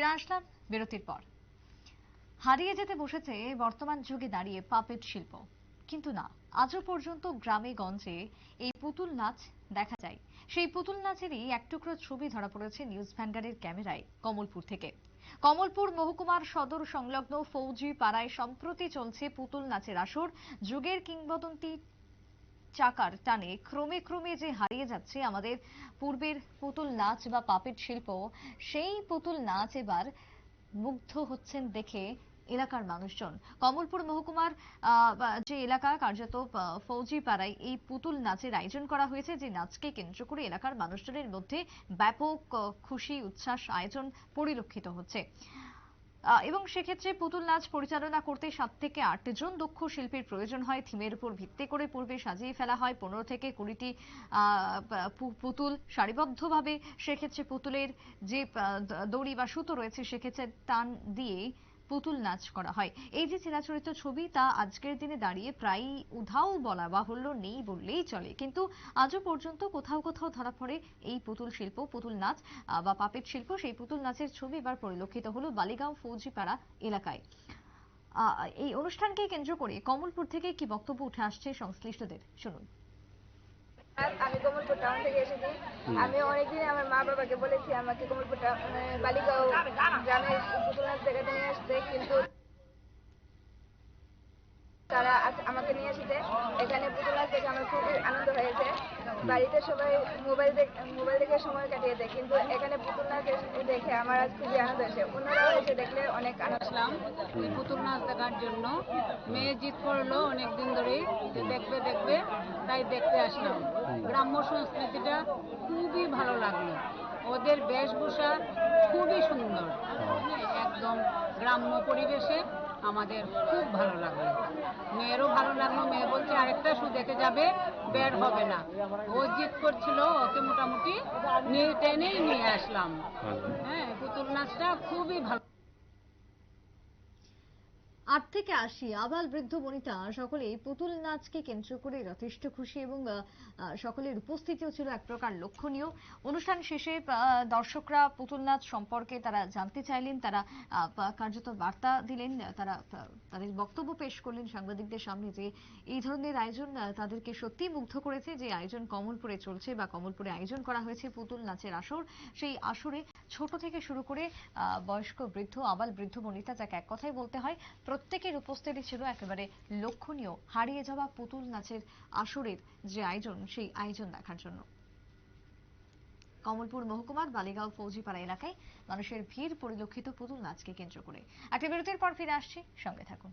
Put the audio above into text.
ফিরে আসলাম বিরতির পর। হারিয়ে যেতে বসেছে বর্তমান যুগে দাঁড়িয়ে পাপেট শিল্প। কিন্তু না, আজও পর্যন্ত গ্রামে গঞ্জে এই পুতুল নাচ দেখা যায়। সেই পুতুল নাচেরই এক টুকরো ছবি ধরা পড়েছে নিউজ ভ্যানগার্ডের ক্যামেরায় কমলপুর থেকে। কমলপুর মহকুমার সদর সংলগ্ন ফৌজি পাড়ায় সম্প্রতি চলছে পুতুল নাচের আসর। যুগের কিংবদন্তি চাকার টানে ক্রমে ক্রমে যে হারিয়ে যাচ্ছে আমাদের পূর্বের পুতুল নাচ বা পাপেট শিল্প, সেই পুতুল নাচ এবার মুগ্ধ হচ্ছেন দেখে এলাকার মানুষজন। কমলপুর মহকুমার যে এলাকা কার্যত ফৌজি পাড়ায় এই পুতুল নাচের আয়োজন করা হয়েছে, যে নাচকে কেন্দ্র করে এলাকার মানুষজনের মধ্যে ব্যাপক খুশি, উচ্ছ্বাস আয়োজন পরিলক্ষিত হচ্ছে। এবং সেক্ষেত্রে পুতুল নাচ পরিচালনা করতে সাত থেকে আট জন দক্ষ শিল্পীর প্রয়োজন হয়। থিমের উপর ভিত্তি করে পূর্বে সাজিয়ে ফেলা হয়। পনেরো থেকে কুড়িটি পুতুল সারিবদ্ধভাবে। সেক্ষেত্রে পুতুলের যে দড়ি বা সুতো রয়েছে, সেক্ষেত্রে টান দিয়ে পুতুল নাচ করা হয়। এই যে চিরাচরিত ছবি, তা আজকের দিনে দাঁড়িয়ে প্রায় উধাও বলা বাহুল্য নেই বললেই চলে। কিন্তু আজও পর্যন্ত কোথাও কোথাও ধরা পড়ে এই পুতুল শিল্প, পুতুল নাচ বা পাপেট শিল্প। সেই পুতুল নাচের ছবি এবার পরিলক্ষিত হলো বালিগাঁও ফৌজিপাড়া এলাকায়। এই অনুষ্ঠানকে কেন্দ্র করে কমলপুর থেকে কি বক্তব্য উঠে আসছে সংশ্লিষ্টদের? শুনুন। আমি কমলপুর টাউন থেকে এসেছি। আমি অনেকদিন আমার মা বাবাকে বলেছি আমাকে কমলপুর বালিকাও মানে বালিগাঁও গ্রামের পুতুল নাচ দেখাতে নিয়ে আসতে কিন্তু তারা আমাকে নিয়ে এসেছে এখানে পুতুল নাচ দেখে আমার খুবই আনন্দ হয়েছে। বাড়িতে সবাই মোবাইল দেখ মোবাইল দেখে সময় কাটিয়েছে কিন্তু এখানে পুতুল নাচ দেখে আমার আজ খুবই আনন্দ হয়েছে। অন্যরাও এসে দেখলে অনেক আনন্দ আসলাম ওই পুতুল নাচ দেখার জন্য। মেয়ে জিত করল অনেক দিন ধরেই যে দেখবে দেখবে তাই দেখতে আসলাম। গ্রাম্য সংস্কৃতিটা খুবই ভালো লাগল। ওদের বেশভূষা খুবই সুন্দর। একদম গ্রাম্য পরিবেশে আমাদের খুব ভালো লাগল। মেয়েরও ভালো লাগল মেয়ে বলছে আরেকটা শু দেখে যাবে বের হবে না। ও জিত করছিল ওকে মোটামুটি নিয়ে টেনেই নিয়ে আসলাম। হ্যাঁ পুতুল নাচটা খুবই ভালো। আট থেকে আশি, আবাল বৃদ্ধ বনিতা সকলে পুতুল নাচকে কেন্দ্র করে যথেষ্ট খুশি এবং সকলের উপস্থিতিও ছিল এক প্রকার লক্ষণীয়। অনুষ্ঠান শেষে দর্শকরা পুতুল নাচ সম্পর্কে তারা জানতে চাইলেন, তারা কার্যত বার্তা দিলেন, তারা তাদের বক্তব্য পেশ করলেন সাংবাদিকদের সামনে যে এই ধরনের আয়োজন তাদেরকে সত্যি মুগ্ধ করেছে যে আয়োজন কমলপুরে চলছে বা কমলপুরে আয়োজন করা হয়েছে পুতুল নাচের আসর। সেই আসরে ছোট থেকে শুরু করে বয়স্ক, বৃদ্ধ, আবাল বৃদ্ধ বনিতা যাকে এক কথাই বলতে হয়, প্রত্যেকের উপস্থিতি ছিল একেবারে লক্ষণীয়। হারিয়ে যাওয়া পুতুল নাচের আসরের যে আয়োজন, সেই আয়োজন দেখার জন্য। কমলপুর মহকুমার বালিগাঁও ফৌজিপাড়া এলাকায় মানুষের ভিড় পরিলক্ষিত পুতুল নাচকে কেন্দ্র করে। একটা বিরতির পর ফিরে আসছি, সঙ্গে থাকুন।